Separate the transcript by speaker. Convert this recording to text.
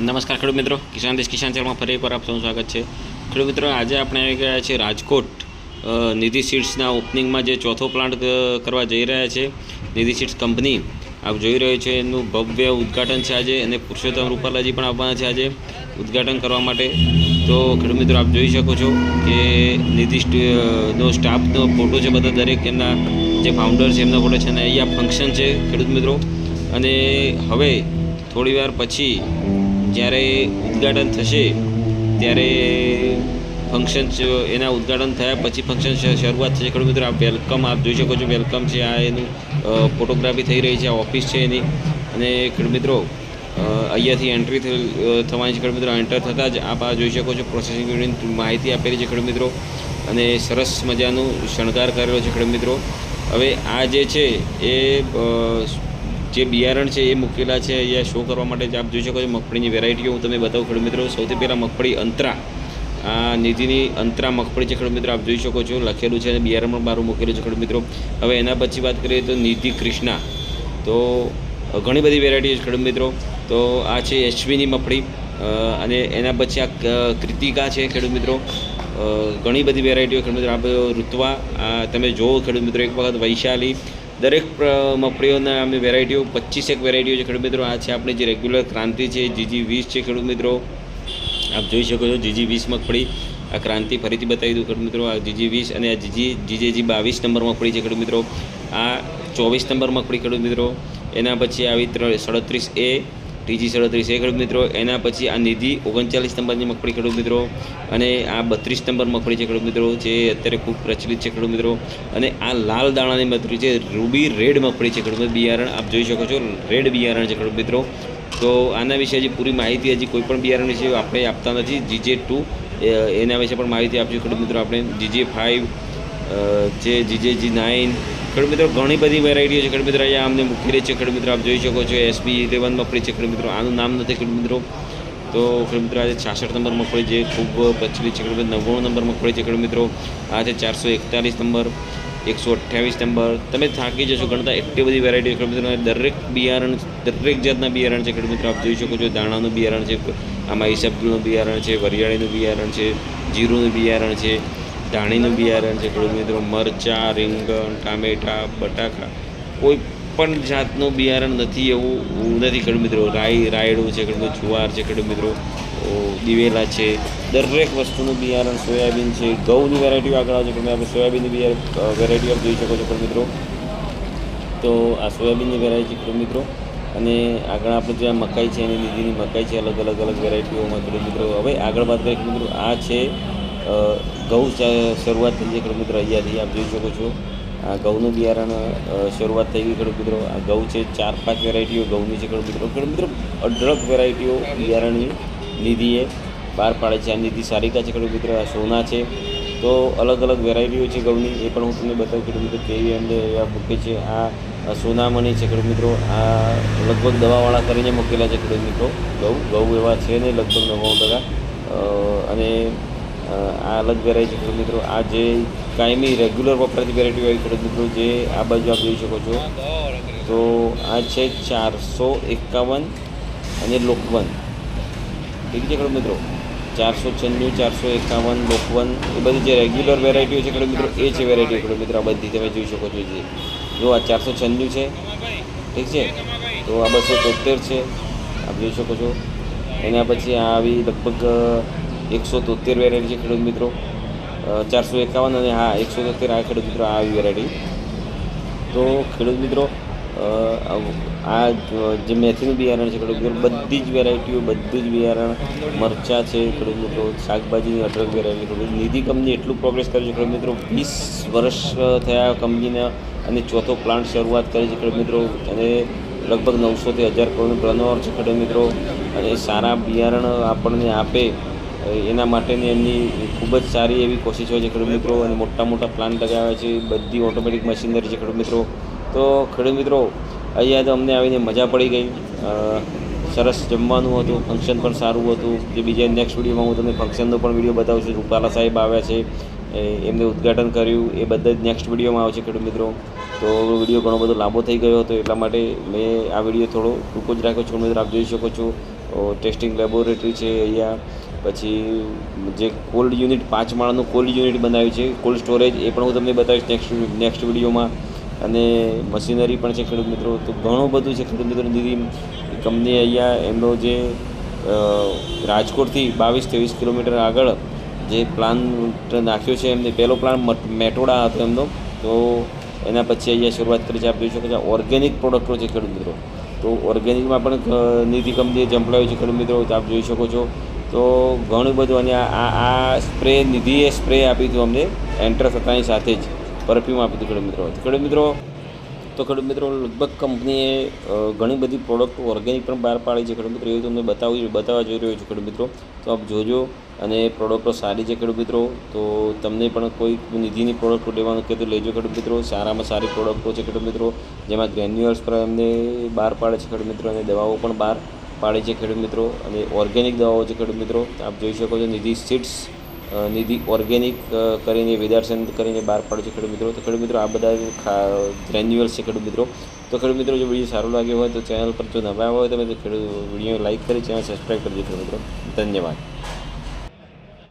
Speaker 1: નમસ્કાર ખેડૂત મિત્રો, કિસાન દેશ કિસાન ચેનલમાં ફરી એકવાર આપ સૌનું સ્વાગત છે. ખેડૂત મિત્રો, આજે આપણે આવી ગયા છે રાજકોટ નિધિ સીડ્સના ઓપનિંગમાં જે ચોથો પ્લાન્ટ કરવા જઈ રહ્યા છે. નિધિ સીડ્સ કંપની, આપ જોઈ રહ્યો છે એનું ભવ્ય ઉદ્ઘાટન છે આજે અને પુરુષોત્તમ રૂપાલાજી પણ આવવાના છે આજે ઉદ્ઘાટન કરવા માટે. તો ખેડૂત મિત્રો, આપ જોઈ શકો છો કે નિધિ નો સ્ટાફનો ફોટો છે બધા દરેક એમના જે ફાઉન્ડર છે એમનો ફોટો છે અને અહીંયા ફંક્શન છે ખેડૂત મિત્રો. અને હવે થોડી વાર પછી જ્યારે ઉદ્ઘાટન થશે, ત્યારે ફંક્શન એના ઉદ્ઘાટન થયા પછી ફંક્શન શરૂઆત થશે. ખેડૂત મિત્રો, આ વેલકમ આપ જોઈ શકો છો વેલકમ છે આ એનું ફોટોગ્રાફી થઈ રહી છે, આ ઓફિસ છે એની. અને ખેડૂત મિત્રો અહીંયાથી એન્ટ્રી થવાની છે. ખેડૂત મિત્રો એન્ટર થતાં જ આપ આ જોઈ શકો છો પ્રોસેસિંગ યુનિટ માહિતી આપેલી છે. ખેડૂત મિત્રો, અને સરસ મજાનું શણગાર કરેલો છે. ખેડૂત મિત્રો, હવે આ જે છે એ જે બિયારણ છે એ મૂકેલા છે અહીંયા શો કરવા માટે જ આપ જોઈ શકો છો મગફળીની વેરાયટીઓ હું તમને બતાવું ખેડૂત મિત્રો, સૌથી પહેલાં મગફળી અંતરા. આ નિધિની અંતરા મગફળી છે ખેડૂત મિત્રો, આપ જોઈ શકો છો. લખેલું છે અને બિયારણ પણ બારું મૂકેલું છે ખેડૂત મિત્રો. હવે એના પછી વાત કરીએ તો નિધિ કૃષ્ણા. તો ઘણી બધી વેરાયટી છે ખેડૂત મિત્રો. તો આ છે એચવીની મગફળી. અને એના પછી આ કૃતિકા છે ખેડૂત મિત્રો. ઘણી બધી વેરાયટીઓ ખેડૂત મિત્રો. આપ ઋતુવા તમે જોવો ખેડૂત મિત્રો, એક વખત વૈશાલી દરેક મગફળીઓના અમે વેરાયટીઓ પચીસેક વેરાયટીઓ છે ખેડૂત મિત્રો. આ છે આપણી જે રેગ્યુલર ક્રાંતિ છે જીજી વીસ છે ખેડૂત મિત્રો. આપ જોઈ શકો છો જીજી વીસ મગફળી. આ ક્રાંતિ ફરીથી બતાવી દઉં ખેડૂત મિત્રો, આ જીજી વીસ અને આ જીજી જીજેજી બાવીસ નંબર મગફળી છે ખેડૂત મિત્રો. આ ચોવીસ નંબર મગફળી ખેડૂત મિત્રો. એના પછી આવી ત્રણ સડત્રીસ એ ટીજી સડત્રીસ એ ખેડૂત મિત્રો, એના પછી આ નિધિ ઓગણચાલીસ નંબરની મગફળી ખેડૂત મિત્રો અને આ બત્રીસ નંબર મગફળી છે ખેડૂત મિત્રો, જે અત્યારે ખૂબ પ્રચલિત છે ખેડૂત મિત્રો. અને આ લાલ દાણાની મગફળી છે, રૂબી રેડ મગફળી છે ખેડૂત બિયારણ આપ જોઈ શકો છો, રેડ બિયારણ છે ખેડૂત મિત્રો. તો આના વિશે હજી પૂરી માહિતી હજી કોઈ પણ બિયારણ વિશે આપણે આપતા નથી. જીજે ટુ એના વિશે પણ માહિતી આપજો ખેડૂત મિત્રો આપણે. જીજે ફાઇવ જે જીજે જી નાઇન ખેડૂત મિત્રો, ઘણી બધી વેરાયટીઓ છે. ખેડૂત મિત્રો, અહીંયા અમને મૂકેલી છે. ખેડૂત મિત્રો, આપ જોઈ શકો છો. એસબી ઇલેવન મગફળી છે. ખેડૂત મિત્રો, આનું નામ નથી ખેડૂત મિત્રો. તો ખેડૂત મિત્રો, આજે છાસઠ નંબર મગફળી જે ખૂબ પ્રચલિત છે. ખેડૂત નવ્વાણું નંબર મગફળી છે. ખેડૂત મિત્રો આ છે ચારસો એકતાલીસ નંબર, એકસો અઠ્યાવીસ નંબર. તમે થાકી જશો. ગણતા એટલી બધી વેરાયટી ખેડૂત મિત્રો દરેક બિયારણ, દરેક જાતના બિયારણ છે. ખેડૂત મિત્રો, આપ જોઈ શકો છો. દાણાનું બિયારણ છે. આમાં ઈસબગુલનું બિયારણ છે. વરિયાળીનું બિયારણ છે. જીરુંનું બિયારણ છે. ધાણીનું બિયારણ છે ખેડૂત મિત્રો મરચાં, રીંગણ, ટામેટાં, બટાકા. કોઈ પણ જાતનું બિયારણ નથી એવું નથી ખેડૂત મિત્રો રાઈ, રાયડું છે ખેડૂત જુવાર છે ખેડૂત મિત્રો દિવેલા છે. દરેક વસ્તુનું બિયારણ સોયાબીન છે. ઘઉંની વેરાયટીઓ આગળ આવે છે આપણે સોયાબીનની બિયારણ વેરાયટી આપ જોઈ શકો છો ખેડૂત મિત્રો તો આ સોયાબીનની વેરાયટી ખેડૂત મિત્રો અને આગળ આપણે જે આ મકાઈ છે, એની લીધીની મકાઈ છે અલગ અલગ અલગ વેરાયટીઓમાં ખેડૂત મિત્રો હવે આગળ વાત કરીએ મિત્રો આ છે ઘઉં શરૂઆત થઈ છે ખેડૂત મિત્રો, અહીંયાથી આપ જોઈ શકો છો. આ ઘઉંનું બિયારણ શરૂઆત થઈ ગઈ ખેડૂત મિત્રો. આ ઘઉં છે ચાર, પાંચ વેરાયટીઓ ઘઉંની છે ખેડૂત મિત્રો. ખેડૂત મિત્રો, અઢળક વેરાયટીઓ બિયારણની નિધિએ બહાર પાડે છે, આ નિધિ સારિકા છે ખેડૂત મિત્રો, આ સોના છે. તો અલગ અલગ વેરાયટીઓ છે ઘઉંની, એ પણ હું તમને બતાવું ખેડૂત મિત્રો, કેવી એમને આ મૂકે છે. આ સોનામણી છે ખેડૂત મિત્રો. આ લગભગ દવાવાળા કરીને મૂકેલા છે ખેડૂત મિત્રો ઘઉં. ઘઉં એવા છે નહીં લગભગ નવ્વાણું ટકા. અને આ અલગ વેરાયટી ખેડૂત મિત્રો. આ જે કાયમી રેગ્યુલર વપરાતી વેરાયટી હોય ખેડૂત મિત્રો, જે આ બાજુ આપ જોઈ શકો છો. તો આ છે ચારસો એકાવન અને લોકવન. ઠીક છે ખેડૂત મિત્રો? ચારસો છન્નું, ચારસો એકાવન, લોકવન, એ બધી જે રેગ્યુલર વેરાયટીઓ છે ખેડૂત મિત્રો, એ છે વેરાયટી ખેડૂત મિત્રો. આ બધી તમે જોઈ શકો છો જે. જો આ ચારસો છન્નું છે, ઠીક છે? તો આ બસો તોતેર છે, આપ જોઈ શકો છો. એના પછી આવી લગભગ એકસો તોતેર વેરાયટી છે ખેડૂત મિત્રો. ચારસો એકાવન અને હા, એકસો તોતેર આ ખેડૂત મિત્રો આવી વેરાયટી તો ખેડૂત મિત્રો આ જે મેથીનું બિયારણ છે ખેડૂત મિત્રો, બધી જ વેરાયટીઓ બધું જ બિયારણ, મરચાં છે ખેડૂત મિત્રો, શાકભાજીની અઢળક વેરાયટી ખેડૂત. નિધિ કંપની એટલું પ્રોગ્રેસ કર્યું છે ખેડૂત મિત્રો, વીસ વર્ષ થયા કંપનીના અને ચોથો પ્લાન્ટ શરૂઆત કરી છે ખેડૂત મિત્રો. અને લગભગ નવસોથી હજાર કરોડનું ટર્નઓવર છે ખેડૂત મિત્રો. અને સારા બિયારણ આપણને આપે એના માટેની એમની ખૂબ જ સારી એવી કોશિશ હોય છે ખેડૂત મિત્રો અને મોટા મોટા પ્લાન્ટ લગાવ્યા છે, બધી ઓટોમેટિક મશીનરી છે ખેડૂત મિત્રો. તો ખેડૂત મિત્રો, અહીંયા તો અમને આવીને મજા પડી ગઈ. સરસ જમવાનું હતું ફંક્શન પણ સારું હતું. જે બીજા નેક્સ્ટ વિડીયોમાં હું તમને ફંક્શનનો પણ વીડિયો બતાવું છું. રૂપાલા સાહેબ આવ્યા છે એમને ઉદ્ઘાટન કર્યું. એ બધા જ નેક્સ્ટ વિડીયોમાં આવશે ખેડૂત મિત્રો. તો વીડિયો ઘણો બધો લાંબો થઈ ગયો હતો, એટલા માટે મેં આ વીડિયો થોડો ટૂંકો જ રાખ્યો છું. મિત્રો આપ જોઈ શકો છો. ટેસ્ટિંગ લેબોરેટરી છે અહીંયા. પછી જે કોલ્ડ યુનિટ પાંચ માળનું કોલ્ડ યુનિટ બનાવ્યું છે કોલ્ડ સ્ટોરેજ એ પણ હું તમને બતાવીશ નેક્સ્ટ નેક્સ્ટ વિડીયોમાં. અને મશીનરી પણ છે ખેડૂત મિત્રો. તો ઘણું બધું છે ખેડૂત મિત્રો. દીદી, કંપની અહીંયા એમનો જે રાજકોટથી બાવીસ ત્રેવીસ કિલોમીટર આગળ જે પ્લાન નાખ્યો છે, એમને પહેલો પ્લાન મટ- મેટોડા હતો એમનો. તો એના પછી અહીંયા શરૂઆત કરી છે. આપ જોઈ શકો છો ઓર્ગેનિક પ્રોડક્ટો છે ખેડૂત મિત્રો. તો ઓર્ગેનિકમાં પણ નિધિ કંપનીએ જંપલાવ્યું છે ખેડૂત મિત્રો. આપ જોઈ શકો છો તો ઘણું બધું અને આ આ સ્પ્રે, નિધિએ સ્પ્રે આપી હતું અમને એન્ટર થતાની સાથે જ. પરફ્યુમ આપી હતું ખેડૂત મિત્રો. ખેડૂત મિત્રો, તો ખેડૂત મિત્રો, લગભગ કંપનીએ ઘણી બધી પ્રોડક્ટ ઓર્ગેનિક પણ બહાર પાડી છે ખેડૂત મિત્રો. એવું તમને બતાવી બતાવવા જઈ રહ્યો છું ખેડૂત મિત્રો. તો આપ જોજો અને પ્રોડક્ટો સારી છે ખેડૂત મિત્રો. તો તમને પણ કોઈ નિધિની પ્રોડક્ટ લેવાનું કે તો લેજો ખેડૂત મિત્રો. સારામાં સારી પ્રોડક્ટો છે ખેડૂત મિત્રો. જેમાં ગ્રેન્યુઅલ્સ પણ એમને બહાર પાડે છે ખેડૂત મિત્રો અને દવાઓ પણ બહાર પાડે છે ખેડૂત મિત્રો અને ઓર્ગેનિક દવાઓ છે ખેડૂત મિત્રો. આપ જોઈ શકો છો નિધિ સીડ્સ નિધિ ઓર્ગેનિક કરીને વેદાર્સન કરીને બહાર પાડે છે ખેડૂત મિત્રો. તો ખેડૂત મિત્રો, આ બધા ગ્રેન્યુઅલ્સ છે ખેડૂત મિત્રો. તો ખેડૂત મિત્રો, જો વીડિયો સારો લાગ્યો હોય તો ચેનલ પર જો નવા હોય તો ખેડૂત વીડિયો લાઇક કરી ચેનલ સબસ્ક્રાઈબ કરજો ખેડૂત મિત્રો. ધન્યવાદ.